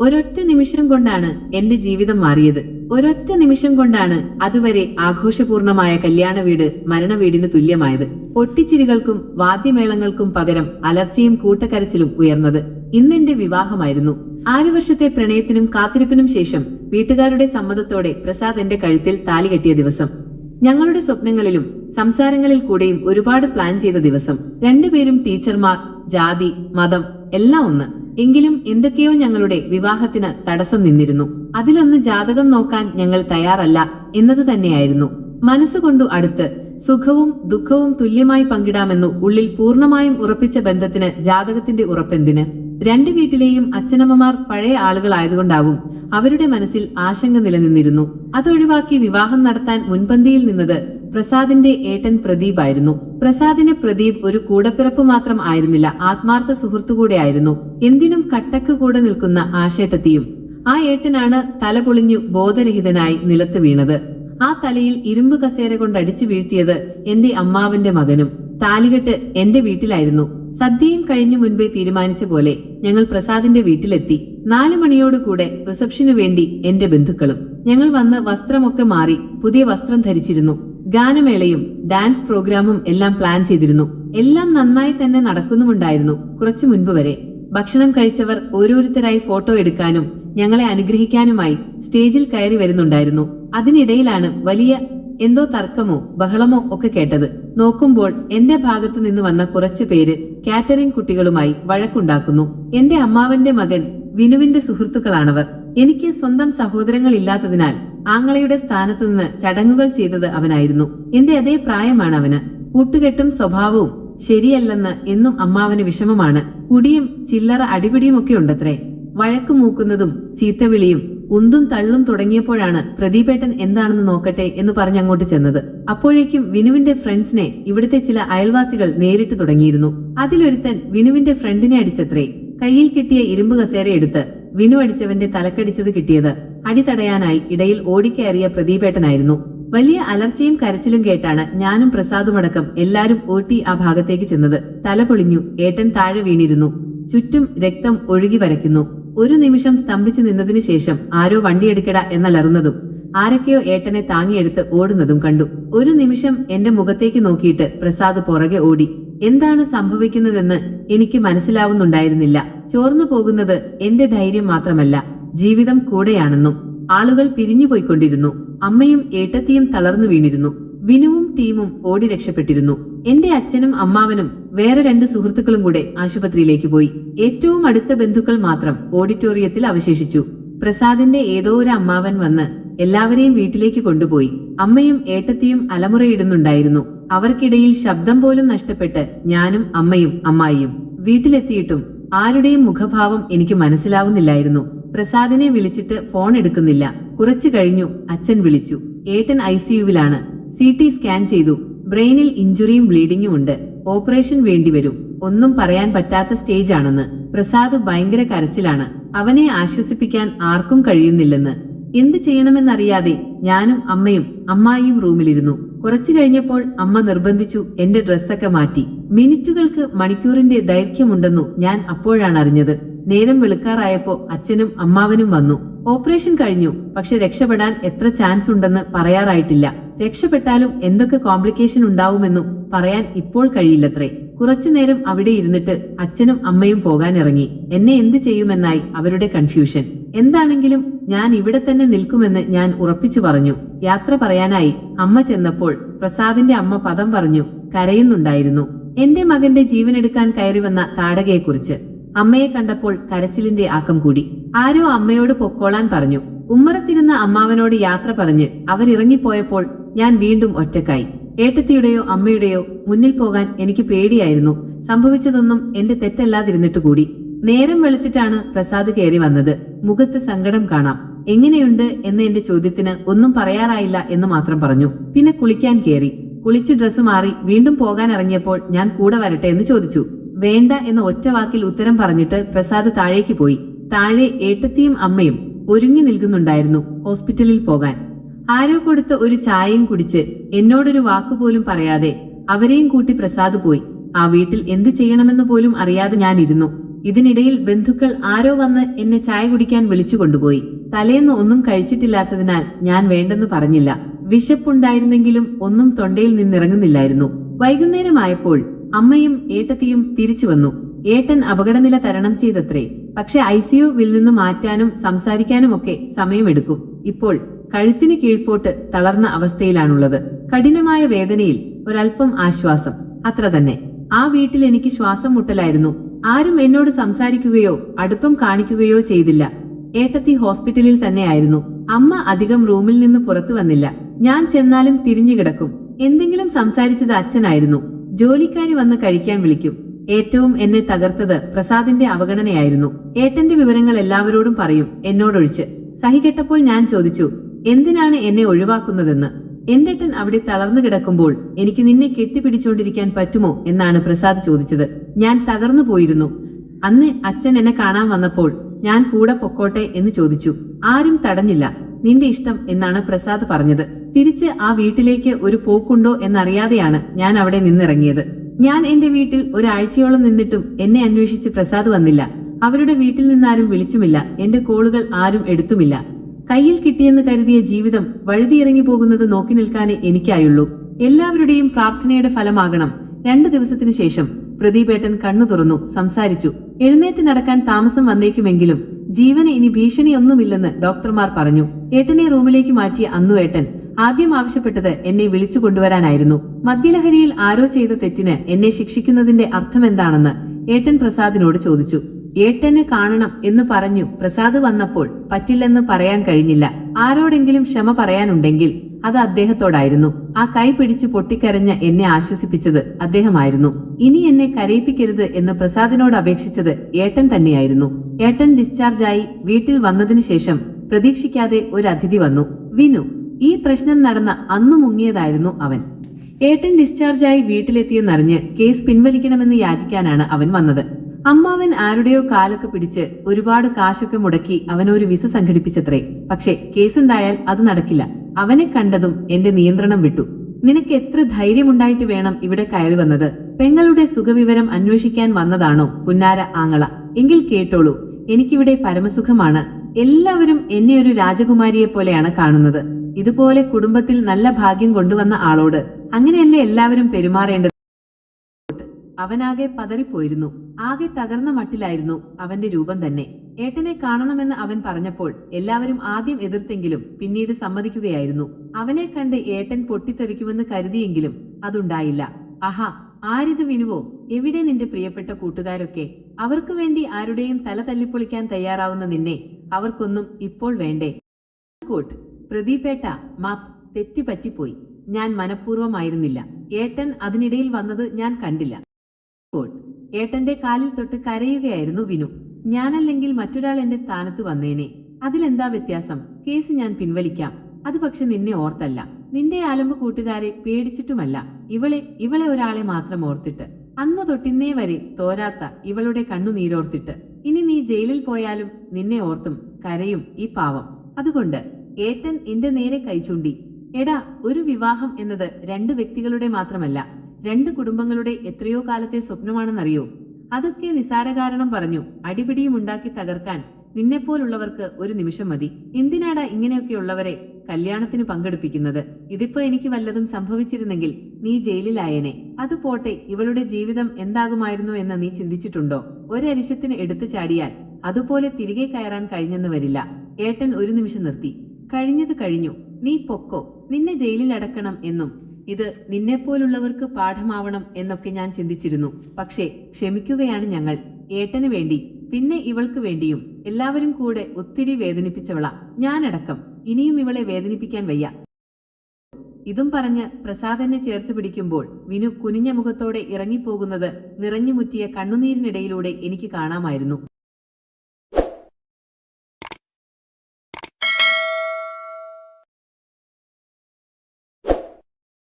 ഒരൊറ്റ നിമിഷം കൊണ്ടാണ് എന്റെ ജീവിതം മാറിയത്. ഒരൊറ്റ നിമിഷം കൊണ്ടാണ് അതുവരെ ആഘോഷപൂർണമായ കല്യാണ വീട് മരണവീടിന് തുല്യമായത്. പൊട്ടിച്ചിരികൾക്കും വാദ്യമേളങ്ങൾക്കും പകരം അലർച്ചയും കൂട്ടക്കരച്ചിലും ഉയർന്നത് ഇന്നെന്റെ വിവാഹമായിരുന്നു. ആറു വർഷത്തെ പ്രണയത്തിനും കാത്തിരിപ്പിനും ശേഷം വീട്ടുകാരുടെ സമ്മതത്തോടെ പ്രസാദ് എന്റെ കഴുത്തിൽ താലി കെട്ടിയ ദിവസം. ഞങ്ങളുടെ സ്വപ്നങ്ങളിലും സംസാരങ്ങളിൽ കൂടെയും ഒരുപാട് പ്ലാൻ ചെയ്ത ദിവസം. രണ്ടുപേരും ടീച്ചർമാർ ജാതി മതം എല്ലാം ഒന്ന്. എങ്കിലും എന്തൊക്കെയോ ഞങ്ങളുടെ വിവാഹത്തിന് തടസ്സം നിന്നിരുന്നു. അതിലൊന്ന് ജാതകം നോക്കാൻ ഞങ്ങൾ തയ്യാറല്ല എന്നത് തന്നെയായിരുന്നു. മനസ്സുകൊണ്ടു അടുത്ത് സുഖവും ദുഃഖവും തുല്യമായി പങ്കിടാമെന്നു ഉള്ളിൽ പൂർണമായും ഉറപ്പിച്ച ബന്ധത്തിന് ജാതകത്തിന്റെ ഉറപ്പെന്തിന്? രണ്ട് വീട്ടിലെയും അച്ഛനമ്മമാർ പഴയ ആളുകളായതുകൊണ്ടാവും അവരുടെ മനസ്സിൽ ആശങ്ക നിലനിന്നിരുന്നു. അതൊഴിവാക്കി വിവാഹം നടത്താൻ മുൻപന്തിയിൽ നിന്നത് പ്രസാദിന്റെ ഏട്ടൻ പ്രദീപ് ആയിരുന്നു. പ്രസാദിന് പ്രദീപ് ഒരു കൂടപ്പിറപ്പ് മാത്രം ആയിരുന്നില്ല. ആത്മാർത്ഥ സുഹൃത്തുകൂടെയായിരുന്നു എന്തിനും കട്ടക്ക് കൂടെ നിൽക്കുന്ന ആശേട്ടത്തിയും ആ ഏട്ടനാണ് തല പൊളിഞ്ഞു ബോധരഹിതനായി നിലത്ത് വീണത്. ആ തലയിൽ ഇരുമ്പ് കസേര കൊണ്ട് അടിച്ചു വീഴ്ത്തിയത് എന്റെ അമ്മാവന്റെ മകനും. താലികെട്ട് എന്റെ വീട്ടിലായിരുന്നു. സദ്യയും കഴിഞ്ഞു മുൻപേ തീരുമാനിച്ച പോലെ ഞങ്ങൾ പ്രസാദിന്റെ വീട്ടിലെത്തി. നാലു മണിയോടുകൂടെ റിസപ്ഷനു വേണ്ടി എന്റെ ബന്ധുക്കളും. ഞങ്ങൾ വന്ന് വസ്ത്രമൊക്കെ മാറി പുതിയ വസ്ത്രം ധരിച്ചിരുന്നു. ഗാനമേളയും ഡാൻസ് പ്രോഗ്രാമും എല്ലാം പ്ലാൻ ചെയ്തിരുന്നു. എല്ലാം നന്നായി തന്നെ നടക്കുന്നുമുണ്ടായിരുന്നു കുറച്ചു മുൻപ് വരെ. ഭക്ഷണം കഴിച്ചവർ ഓരോരുത്തരായി ഫോട്ടോ എടുക്കാനും ഞങ്ങളെ അനുഗ്രഹിക്കാനുമായി സ്റ്റേജിൽ കയറി വരുന്നുണ്ടായിരുന്നു. അതിനിടയിലാണ് വലിയ എന്തോ തർക്കമോ ബഹളമോ ഒക്കെ കേട്ടത്. നോക്കുമ്പോൾ എന്റെ ഭാഗത്തു നിന്ന് വന്ന കുറച്ചു പേര് കാറ്ററിംഗ് കുട്ടികളുമായി വഴക്കുണ്ടാക്കുന്നു. എന്റെ അമ്മാവന്റെ മകൻ വിനുവിന്റെ സുഹൃത്തുക്കളാണവർ. എനിക്ക് സ്വന്തം സഹോദരങ്ങൾ ഇല്ലാത്തതിനാൽ ആങ്ങളയുടെ സ്ഥാനത്ത് നിന്ന് ചടങ്ങുകൾ ചെയ്തത് അവനായിരുന്നു. എന്റെ അതേ പ്രായമാണ് അവന് കൂട്ടുകെട്ടും സ്വഭാവവും ശരിയല്ലെന്ന് എന്നും അമ്മാവന് വിഷമമാണ്. കുടിയും ചില്ലറ അടിപിടിയും ഒക്കെ ഉണ്ടത്രേ. വഴക്കു മൂക്കുന്നതും ചീത്തവിളിയും ഉന്തും തള്ളും തുടങ്ങിയപ്പോഴാണ് പ്രദീപേട്ടൻ എന്താണെന്ന് നോക്കട്ടെ എന്ന് പറഞ്ഞ് അങ്ങോട്ട് ചെന്നത്. അപ്പോഴേക്കും വിനുവിന്റെ ഫ്രണ്ട്സിനെ ഇവിടുത്തെ ചില അയൽവാസികൾ നേരിട്ട് തുടങ്ങിയിരുന്നു. അതിലൊരുത്തൻ വിനുവിന്റെ ഫ്രണ്ടിനെ അടിച്ചത്രേ. കയ്യിൽ കിട്ടിയ ഇരുമ്പ് കസേര എടുത്ത് വിനു അടിച്ചവന്റെ തലക്കടിച്ചത് കിട്ടിയത് അടി തടയാനായി ഇടയിൽ ഓടിക്കയറിയ പ്രദീപേട്ടനായിരുന്നു. വലിയ അലർച്ചയും കരച്ചിലും കേട്ടാണ് ഞാനും പ്രസാദുമടക്കം എല്ലാരും ഓട്ടി ആ ഭാഗത്തേക്ക് ചെന്നത്. തല പൊളിഞ്ഞു ഏട്ടൻ താഴെ വീണിരുന്നു. ചുറ്റും രക്തം ഒഴുകി വരയ്ക്കുന്നു ഒരു നിമിഷം സ്തംഭിച്ചു നിന്നതിനു ശേഷം ആരോ വണ്ടിയെടുക്കട എന്നലറുന്നതും ആരൊക്കെയോ ഏട്ടനെ താങ്ങിയെടുത്ത് ഓടുന്നതും കണ്ടു. ഒരു നിമിഷം എന്റെ മുഖത്തേക്ക് നോക്കിയിട്ട് പ്രസാദ് പുറകെ ഓടി. എന്താണ് സംഭവിക്കുന്നതെന്ന് എനിക്ക് മനസ്സിലാവുന്നുണ്ടായിരുന്നില്ല. ചോർന്നു പോകുന്നത് എന്റെ ധൈര്യം മാത്രമല്ല. ജീവിതം കൂടെയാണെന്നും ആളുകൾ പിരിഞ്ഞുപോയിക്കൊണ്ടിരുന്നു അമ്മയും ഏട്ടത്തിയും തളർന്നു വീണിരുന്നു. വിനുവും ടീമും ഓടി രക്ഷപ്പെട്ടിരുന്നു. എന്റെ അച്ഛനും അമ്മാവനും വേറെ രണ്ട് സുഹൃത്തുക്കളും കൂടെ ആശുപത്രിയിലേക്ക് പോയി. ഏറ്റവും അടുത്ത ബന്ധുക്കൾ മാത്രം ഓഡിറ്റോറിയത്തിൽ അവശേഷിച്ചു. പ്രസാദിന്റെ ഏതോ ഒരു അമ്മാവൻ വന്ന് എല്ലാവരെയും വീട്ടിലേക്ക് കൊണ്ടുപോയി. അമ്മയും ഏട്ടത്തിയും അലമുറയിടുന്നുണ്ടായിരുന്നു. അവർക്കിടയിൽ ശബ്ദം പോലും നഷ്ടപ്പെട്ട് ഞാനും അമ്മയും അമ്മായിയും വീട്ടിലെത്തിയിട്ടും ആരുടെയും മുഖഭാവം എനിക്ക് മനസ്സിലാവുന്നില്ലായിരുന്നു. പ്രസാദിനെ വിളിച്ചിട്ട് ഫോൺ എടുക്കുന്നില്ല. കുറച്ചു കഴിഞ്ഞു അച്ഛൻ വിളിച്ചു. ഏട്ടൻ ഐ സിയുവിലാണ് സി ടി സ്കാൻ ചെയ്തു. ബ്രെയിനിൽ ഇഞ്ചുറിയും ബ്ലീഡിങ്ങും ഉണ്ട്. ഓപ്പറേഷൻ വേണ്ടിവരും ഒന്നും പറയാൻ പറ്റാത്ത സ്റ്റേജ് ആണെന്ന് പ്രസാദ് ഭയങ്കര കരച്ചിലാണ്. അവനെ ആശ്വസിപ്പിക്കാൻ ആർക്കും കഴിയുന്നില്ലെന്ന്. എന്ത് ചെയ്യണമെന്നറിയാതെ ഞാനും അമ്മയും അമ്മായിയും റൂമിലിരുന്നു. കുറച്ചു കഴിഞ്ഞപ്പോൾ അമ്മ നിർബന്ധിച്ചു എന്റെ ഡ്രസ്സൊക്കെ മാറ്റി. മിനിറ്റുകൾക്ക് മണിക്കൂറിന്റെ ദൈർഘ്യമുണ്ടെന്നു ഞാൻ അപ്പോഴാണ് അറിഞ്ഞത്. നേരം വെളുക്കാറായപ്പോ അച്ഛനും അമ്മാവനും വന്നു. ഓപ്പറേഷൻ കഴിഞ്ഞു. പക്ഷെ രക്ഷപ്പെടാൻ എത്ര ചാൻസ് ഉണ്ടെന്ന് പറയാറായിട്ടില്ല. രക്ഷപ്പെട്ടാലും എന്തൊക്കെ കോംപ്ലിക്കേഷൻ ഉണ്ടാവുമെന്നും പറയാൻ ഇപ്പോൾ കഴിയില്ലത്രേ. കുറച്ചു നേരം അവിടെ ഇരുന്നിട്ട് അച്ഛനും അമ്മയും പോകാനിറങ്ങി. എന്നെ എന്ത് ചെയ്യുമെന്നായി അവരുടെ കൺഫ്യൂഷൻ. എന്താണെങ്കിലും ഞാൻ ഇവിടെ തന്നെ നിൽക്കുമെന്ന് ഞാൻ ഉറപ്പിച്ചു പറഞ്ഞു. യാത്ര പറയാനായി അമ്മ ചെന്നപ്പോൾ പ്രസാദിന്റെ അമ്മ പദം പറഞ്ഞു കരയുന്നുണ്ടായിരുന്നു. എന്റെ മകന്റെ ജീവനെടുക്കാൻ കയറി വന്ന താടകയെക്കുറിച്ച്. അമ്മയെ കണ്ടപ്പോൾ കരച്ചിലിന്റെ ആക്കം കൂടി. ആരോ അമ്മയോട് പൊക്കോളാൻ പറഞ്ഞു. ഉമ്മറത്തിരുന്ന അമ്മാവനോട് യാത്ര പറഞ്ഞ് അവരിറങ്ങിപ്പോയപ്പോൾ ഞാൻ വീണ്ടും ഒറ്റക്കായി. ഏട്ടത്തിയുടെയോ അമ്മയുടെയോ മുന്നിൽ പോകാൻ എനിക്ക് പേടിയായിരുന്നു. സംഭവിച്ചതൊന്നും എന്റെ തെറ്റല്ലാതിരുന്നിട്ട് കൂടി. നേരം വെളുത്തിട്ടാണ് പ്രസാദ് കയറി വന്നത്. മുഖത്ത് സങ്കടം കാണാം. എങ്ങനെയുണ്ട്? എന്ന എന്റെ ചോദ്യത്തിന് ഒന്നും പറയാറായില്ല എന്ന് മാത്രം പറഞ്ഞു. പിന്നെ കുളിക്കാൻ കയറി. കുളിച്ച് ഡ്രസ്സ് മാറി വീണ്ടും പോകാൻ ഇറങ്ങിയപ്പോൾ ഞാൻ കൂടെ വരട്ടെ എന്ന് ചോദിച്ചു. വേണ്ട എന്ന ഒറ്റ വാക്കിൽ ഉത്തരം പറഞ്ഞിട്ട് പ്രസാദ് താഴേക്ക് പോയി. താഴെ ഏട്ടത്തിയും അമ്മയും ഒരുങ്ങി നിൽക്കുന്നുണ്ടായിരുന്നു ഹോസ്പിറ്റലിൽ പോകാൻ. ആരോ കൊടുത്ത ഒരു ചായയും കുടിച്ച് എന്നോടൊരു വാക്കുപോലും പറയാതെ അവരെയും കൂട്ടി പ്രസാദ് പോയി. ആ വീട്ടിൽ എന്ത് ചെയ്യണമെന്ന് പോലും അറിയാതെ ഞാനിരുന്നു. ഇതിനിടയിൽ ബന്ധുക്കൾ ആരോ വന്ന് എന്നെ ചായ കുടിക്കാൻ വിളിച്ചു കൊണ്ടുപോയി. തലേന്ന് ഒന്നും കഴിച്ചിട്ടില്ലാത്തതിനാൽ ഞാൻ വേണ്ടെന്ന് പറഞ്ഞില്ല. വിശപ്പുണ്ടായിരുന്നെങ്കിലും ഒന്നും തൊണ്ടയിൽ നിന്നിറങ്ങുന്നില്ലായിരുന്നു. വൈകുന്നേരമായപ്പോൾ അമ്മയും ഏട്ടത്തിയും തിരിച്ചു വന്നു. ഏട്ടൻ അപകടനില തരണം ചെയ്തത്രേ. പക്ഷെ ഐ ഐസിയുവിൽ നിന്ന് മാറ്റാനും സംസാരിക്കാനുമൊക്കെ സമയമെടുക്കും. ഇപ്പോൾ കഴുത്തിന് കീഴ്പോട്ട് തളർന്ന അവസ്ഥയിലാണുള്ളത്. കഠിനമായ വേദനയിൽ ഒരൽപ്പം ആശ്വാസം. അത്ര തന്നെ. ആ വീട്ടിൽ എനിക്ക് ശ്വാസം മുട്ടലായിരുന്നു. ആരും എന്നോട് സംസാരിക്കുകയോ അടുപ്പം കാണിക്കുകയോ ചെയ്തില്ല. ഏട്ടത്തി ഹോസ്പിറ്റലിൽ തന്നെയായിരുന്നു. അമ്മ അധികം റൂമിൽ നിന്ന് പുറത്തു വന്നില്ല. ഞാൻ ചെന്നാലും തിരിഞ്ഞു കിടക്കും എന്തെങ്കിലും സംസാരിച്ചത് അച്ഛനായിരുന്നു. ജോലിക്കാരി വന്ന് കഴിക്കാൻ വിളിക്കും. ഏറ്റവും എന്നെ തകർത്തത് പ്രസാദിന്റെ അവഗണനയായിരുന്നു. ഏട്ടന്റെ വിവരങ്ങൾ എല്ലാവരോടും പറയും എന്നോടൊഴിച്ച്. സഹികെട്ടപ്പോൾ ഞാൻ ചോദിച്ചു എന്തിനാണ് എന്നെ ഒഴിവാക്കുന്നതെന്ന്? എന്റെട്ടൻ അവിടെ തളർന്നു കിടക്കുമ്പോൾ എനിക്ക് നിന്നെ കെട്ടിപ്പിടിച്ചുകൊണ്ടിരിക്കാൻ പറ്റുമോ? എന്നാണ് പ്രസാദ് ചോദിച്ചത്. ഞാൻ തകർന്നു പോയിരുന്നു. അന്ന് അച്ഛൻ എന്നെ കാണാൻ വന്നപ്പോൾ ഞാൻ കൂടെ പൊക്കോട്ടെ എന്ന് ചോദിച്ചു. ആരും തടഞ്ഞില്ല. നിന്റെ ഇഷ്ടം എന്നാണ് പ്രസാദ് പറഞ്ഞത്. തിരിച്ച് ആ വീട്ടിലേക്ക് ഒരു പോക്കുണ്ടോ എന്നറിയാതെയാണ് ഞാൻ അവിടെ നിന്നിറങ്ങിയത്. ഞാൻ എന്റെ വീട്ടിൽ ഒരാഴ്ചയോളം നിന്നിട്ടും എന്നെ അന്വേഷിച്ച് പ്രസാദ് വന്നില്ല. അവരുടെ വീട്ടിൽ നിന്നാരും വിളിച്ചുമില്ല. എന്റെ കോളുകൾ ആരും എടുത്തുമില്ല. കയ്യിൽ കിട്ടിയെന്ന് കരുതിയ ജീവിതം വഴുതിയിറങ്ങി പോകുന്നത് നോക്കി നിൽക്കാനേ എനിക്കായുള്ളൂ. എല്ലാവരുടെയും പ്രാർത്ഥനയുടെ ഫലമാകണം. രണ്ടു ദിവസത്തിനു ശേഷം പ്രദീപേട്ടൻ കണ്ണു തുറന്നു സംസാരിച്ചു. എഴുന്നേറ്റ് നടക്കാൻ താമസം വന്നേക്കുമെങ്കിലും ജീവന് ഇനി ഭീഷണിയൊന്നുമില്ലെന്ന് ഡോക്ടർമാർ പറഞ്ഞു. ഏട്ടനെ റൂമിലേക്ക് മാറ്റിയ അന്നു ഏട്ടൻ ആദ്യം ആവശ്യപ്പെട്ടത് എന്നെ വിളിച്ചു കൊണ്ടുവരാനായിരുന്നു. മദ്യലഹരിയിൽ ആരോ ചെയ്ത തെറ്റിന് എന്നെ ശിക്ഷിക്കുന്നതിന്റെ അർത്ഥമെന്താണെന്ന് ഏട്ടൻ പ്രസാദിനോട് ചോദിച്ചു. ഏട്ടന് കാണണം എന്ന് പറഞ്ഞു പ്രസാദ് വന്നപ്പോൾ പറ്റില്ലെന്ന് പറയാൻ കഴിഞ്ഞില്ല. ആരോടെങ്കിലും ക്ഷമ പറയാനുണ്ടെങ്കിൽ അത് അദ്ദേഹത്തോടായിരുന്നു. ആ കൈ പിടിച്ചു പൊട്ടിക്കരഞ്ഞ എന്നെ ആശ്വസിപ്പിച്ചത് അദ്ദേഹമായിരുന്നു. ഇനി എന്നെ കരയിപ്പിക്കരുത് എന്ന് പ്രസാദിനോട് അപേക്ഷിച്ചത് ഏട്ടൻ തന്നെയായിരുന്നു. ഏട്ടൻ ഡിസ്ചാർജായി വീട്ടിൽ വന്നതിനു ശേഷം പ്രതീക്ഷിക്കാതെ ഒരു അതിഥി വന്നു. വിനു ഈ പ്രശ്നം നടന്ന അന്നു മുങ്ങിയതായിരുന്നു അവൻ. ഏട്ടൻ ഡിസ്ചാർജായി വീട്ടിലെത്തിയെന്നറിഞ്ഞ് കേസ് പിൻവലിക്കണമെന്ന് യാചിക്കാനാണ് അവൻ വന്നത്. അമ്മാവൻ ആരുടെയോ കാലൊക്കെ പിടിച്ച് ഒരുപാട് കാശൊക്കെ മുടക്കി അവനൊരു വിസ സംഘടിപ്പിച്ചത്രേ. പക്ഷേ കേസുണ്ടായാൽ അത് നടക്കില്ല. അവനെ കണ്ടതും എന്റെ നിയന്ത്രണം വിട്ടു. നിനക്ക് എത്ര ധൈര്യമുണ്ടായിട്ട് വേണം ഇവിടെ കയറി വന്നത്? പെങ്ങളുടെ സുഖവിവരം അന്വേഷിക്കാൻ വന്നതാണോ പുന്നാര ആങ്ങള? എങ്കിൽ കേട്ടോളൂ. എനിക്കിവിടെ പരമസുഖമാണ്. എല്ലാവരും എന്നെ ഒരു രാജകുമാരിയെ പോലെയാണ് കാണുന്നത്. ഇതുപോലെ കുടുംബത്തിൽ നല്ല ഭാഗ്യം കൊണ്ടുവന്ന ആളോട് അങ്ങനെയല്ലേ എല്ലാവരും പെരുമാറേണ്ടത്? അവനാകെ പതറിപ്പോയിരുന്നു. ആകെ തകർന്ന മട്ടിലായിരുന്നു അവന്റെ രൂപം തന്നെ. ഏട്ടനെ കാണണമെന്ന് അവൻ പറഞ്ഞപ്പോൾ എല്ലാവരും ആദ്യം എതിർത്തെങ്കിലും പിന്നീട് സമ്മതിക്കുകയായിരുന്നു. അവനെ കണ്ട് ഏട്ടൻ പൊട്ടിത്തെറിക്കുമെന്ന് കരുതിയെങ്കിലും അതുണ്ടായില്ല. ആഹാ ആരിത് വിനുവോ? എവിടെ നിന്റെ പ്രിയപ്പെട്ട കൂട്ടുകാരൊക്കെ? അവർക്ക് വേണ്ടി ആരുടെയും തല തല്ലിപ്പൊളിക്കാൻ തയ്യാറാവുന്ന നിന്നെ അവർക്കൊന്നും ഇപ്പോൾ വേണ്ടേ? കോട്ട്. പ്രദീപേട്ട മാപ്പ് തെറ്റിപ്പറ്റിപ്പോയി ഞാൻ മനഃപൂർവമായിരുന്നില്ല. ഏട്ടൻ അതിനിടയിൽ വന്നത് ഞാൻ കണ്ടില്ല. ഏട്ടന്റെ കാലിൽ തൊട്ട് കരയുകയായിരുന്നു വിനു. ഞാനല്ലെങ്കിൽ മറ്റൊരാൾ എന്റെ സ്ഥാനത്ത് വന്നേനെ. അതിലെന്താ വ്യത്യാസം? കേസ് ഞാൻ പിൻവലിക്കാം. അത് പക്ഷെ നിന്നെ ഓർത്തല്ല. നിന്റെ ആലമ്പ് കൂട്ടുകാരെ പേടിച്ചിട്ടുമല്ല. ഇവളെ ഇവളെ ഒരാളെ മാത്രം ഓർത്തിട്ട്. അന്ന് തൊട്ടിന്നേ വരെ തോരാത്ത ഇവളുടെ കണ്ണുനീരോർത്തിട്ട്. ഇനി നീ ജയിലിൽ പോയാലും നിന്നെ ഓർത്തും കരയും ഈ പാവം. അതുകൊണ്ട് ഏട്ടൻ എന്റെ നേരെ കൈചൂണ്ടി എടാ ഒരു വിവാഹം എന്നത് രണ്ട് വ്യക്തികളുടെ മാത്രമല്ല രണ്ട് കുടുംബങ്ങളുടെ എത്രയോ കാലത്തെ സ്വപ്നമാണെന്നറിയോ? അതൊക്കെ നിസാര കാരണം പറഞ്ഞു അടിപിടിയും ഉണ്ടാക്കി തകർക്കാൻ നിന്നെപ്പോലുള്ളവർക്ക് ഒരു നിമിഷം മതി. എന്തിനാടാ ഇങ്ങനെയൊക്കെയുള്ളവരെ കല്യാണത്തിന് പങ്കെടുപ്പിക്കുന്നത്? ഇതിപ്പോ എനിക്ക് വല്ലതും സംഭവിച്ചിരുന്നെങ്കിൽ നീ ജയിലിലായേനെ. അത് പോട്ടെ ഇവളുടെ ജീവിതം എന്താകുമായിരുന്നു എന്ന് നീ ചിന്തിച്ചിട്ടുണ്ടോ? ഒരരിശത്തിന് എടുത്തു ചാടിയാൽ അതുപോലെ തിരികെ കയറാൻ കഴിഞ്ഞെന്ന് വരില്ല. ഏട്ടൻ ഒരു നിമിഷം നിർത്തി. കഴിഞ്ഞത് കഴിഞ്ഞു. നീ പൊക്കോ. നിന്നെ ജയിലിൽ അടക്കണം എന്നും. ഇത് നിന്നെപ്പോലുള്ളവർക്ക് പാഠമാവണം എന്നൊക്കെ ഞാൻ ചിന്തിച്ചിരുന്നു. പക്ഷേ ക്ഷമിക്കുകയാണ് ഞങ്ങൾ. ഏട്ടന് വേണ്ടി പിന്നെ ഇവൾക്ക് വേണ്ടിയും. എല്ലാവരും കൂടെ ഒത്തിരി വേദനിപ്പിച്ചവള. ഞാനടക്കം. ഇനിയും ഇവളെ വേദനിപ്പിക്കാൻ വയ്യ. ഇതും പറഞ്ഞ് പ്രസാദനെ ചേർത്ത് പിടിക്കുമ്പോൾ വിനു കുനിഞ്ഞ മുഖത്തോടെ ഇറങ്ങിപ്പോകുന്നത് നിറഞ്ഞുമുറ്റിയ കണ്ണുനീരിനിടയിലൂടെ എനിക്ക് കാണാമായിരുന്നു.